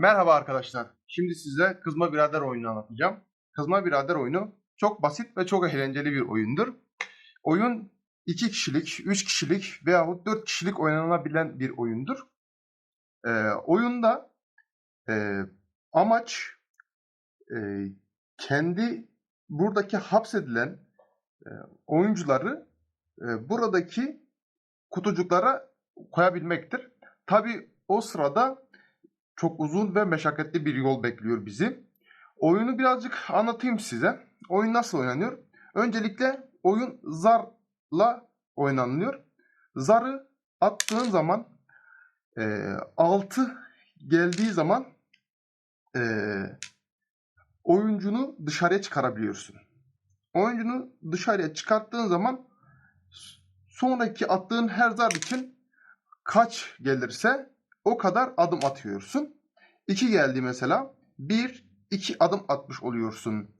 Merhaba arkadaşlar. Şimdi size Kızma Birader oyununu anlatacağım. Kızma Birader oyunu çok basit ve çok eğlenceli bir oyundur. Oyun 2 kişilik, 3 kişilik veyahut 4 kişilik oynanabilen bir oyundur. Ee, oyunda e, amaç e, kendi buradaki hapsedilen e, oyuncuları e, buradaki kutucuklara koyabilmektir. Tabi o sırada çok uzun ve meşakkatli bir yol bekliyor bizi. Oyunu birazcık anlatayım size. Oyun nasıl oynanıyor? Öncelikle oyun zarla oynanıyor. Zarı attığın zaman e, 6 geldiği zaman e, oyuncunu dışarıya çıkarabiliyorsun. Oyuncunu dışarıya çıkarttığın zaman sonraki attığın her zar için kaç gelirse o kadar adım atıyorsun. 2 geldi mesela. 1 2 adım atmış oluyorsun.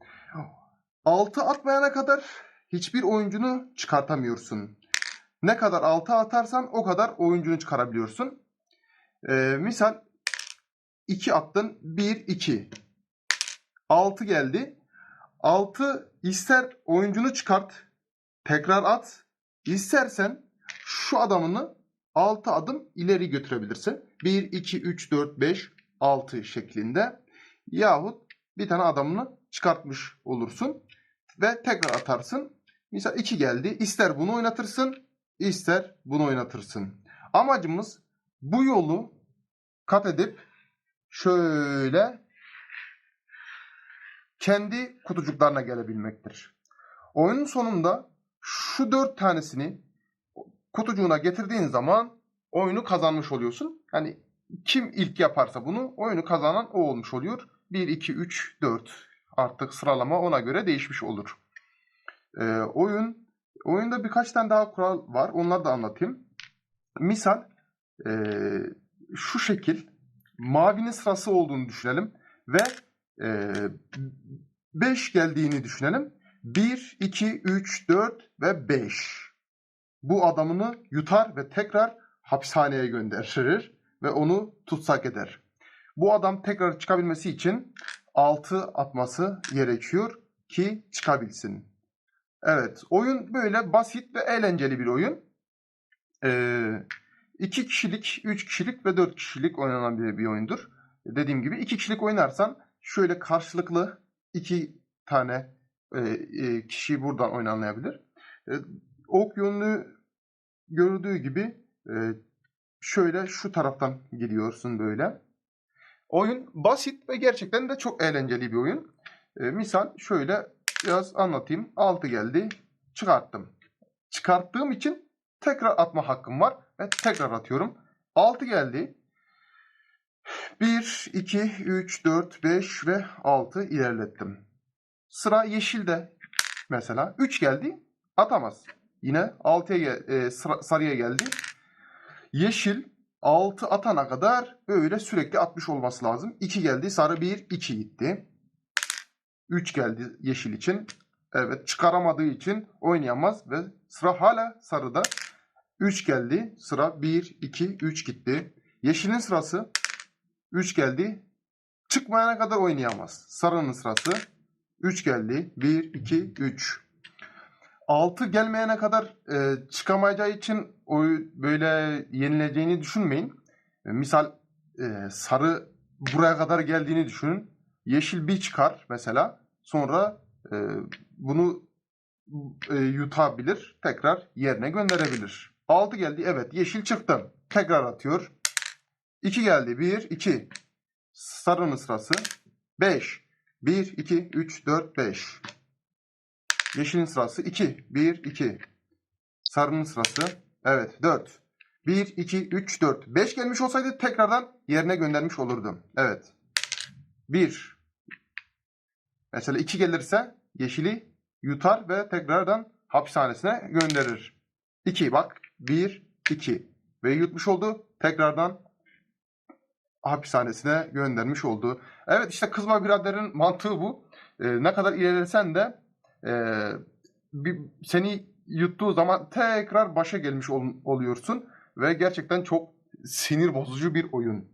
6 atmayana kadar hiçbir oyuncunu çıkartamıyorsun. Ne kadar 6 atarsan o kadar oyuncunu çıkarabiliyorsun. Ee, misal 2 attın 1 2 6 geldi. 6 ister oyuncunu çıkart tekrar at istersen şu adamını 6 adım ileri götürebilirsin. 1, 2, 3, 4, 5, 6 şeklinde. Yahut bir tane adamını çıkartmış olursun. Ve tekrar atarsın. Mesela 2 geldi. İster bunu oynatırsın, ister bunu oynatırsın. Amacımız bu yolu kat edip şöyle kendi kutucuklarına gelebilmektir. Oyunun sonunda şu dört tanesini kutucuğuna getirdiğin zaman oyunu kazanmış oluyorsun. Hani kim ilk yaparsa bunu oyunu kazanan o olmuş oluyor. 1, 2, 3, 4 artık sıralama ona göre değişmiş olur. Ee, oyun oyunda birkaç tane daha kural var. Onları da anlatayım. Misal e, şu şekil mavinin sırası olduğunu düşünelim ve 5 geldiğini düşünelim. 1, 2, 3, 4 ve 5 bu adamını yutar ve tekrar hapishaneye gönderir ve onu tutsak eder. Bu adam tekrar çıkabilmesi için 6 atması gerekiyor ki çıkabilsin. Evet, oyun böyle basit ve eğlenceli bir oyun. Ee, 2 kişilik, 3 kişilik ve 4 kişilik oynanan bir, bir oyundur. Dediğim gibi 2 kişilik oynarsan şöyle karşılıklı 2 tane e, e, kişi buradan oynanabilir. E, ok yönlü gördüğü gibi e, şöyle şu taraftan gidiyorsun böyle. Oyun basit ve gerçekten de çok eğlenceli bir oyun. E, misal şöyle biraz anlatayım. 6 geldi. Çıkarttım. Çıkarttığım için tekrar atma hakkım var ve tekrar atıyorum. 6 geldi. 1, 2, 3, 4, 5 ve 6 ilerlettim. Sıra yeşilde mesela. 3 geldi. Atamaz. Yine 6'ya e, sarıya geldi. Yeşil 6 atana kadar böyle sürekli atmış olması lazım. 2 geldi. Sarı 1, 2 gitti. 3 geldi yeşil için. Evet çıkaramadığı için oynayamaz ve sıra hala sarıda. 3 geldi. Sıra 1, 2, 3 gitti. Yeşilin sırası 3 geldi. Çıkmayana kadar oynayamaz. Sarının sırası 3 geldi. 1, 2, 3. 6 gelmeyene kadar e, çıkamayacağı için o böyle yenileceğini düşünmeyin. E, misal e, sarı buraya kadar geldiğini düşünün. Yeşil bir çıkar mesela. Sonra e, bunu e, yutabilir. Tekrar yerine gönderebilir. 6 geldi. Evet yeşil çıktı. Tekrar atıyor. 2 geldi. 1, 2. Sarının sırası. 5. 1, 2, 3, 4, 5. Yeşilin sırası 2. 1, 2. Sarının sırası. Evet 4. 1, 2, 3, 4. 5 gelmiş olsaydı tekrardan yerine göndermiş olurdum. Evet. 1. Mesela 2 gelirse yeşili yutar ve tekrardan hapishanesine gönderir. 2 bak. 1, 2. Ve yutmuş oldu. Tekrardan hapishanesine göndermiş oldu. Evet işte kızma biraderin mantığı bu. Ee, ne kadar ilerlesen de e, bir, seni yuttuğu zaman tekrar başa gelmiş ol, oluyorsun ve gerçekten çok sinir bozucu bir oyun.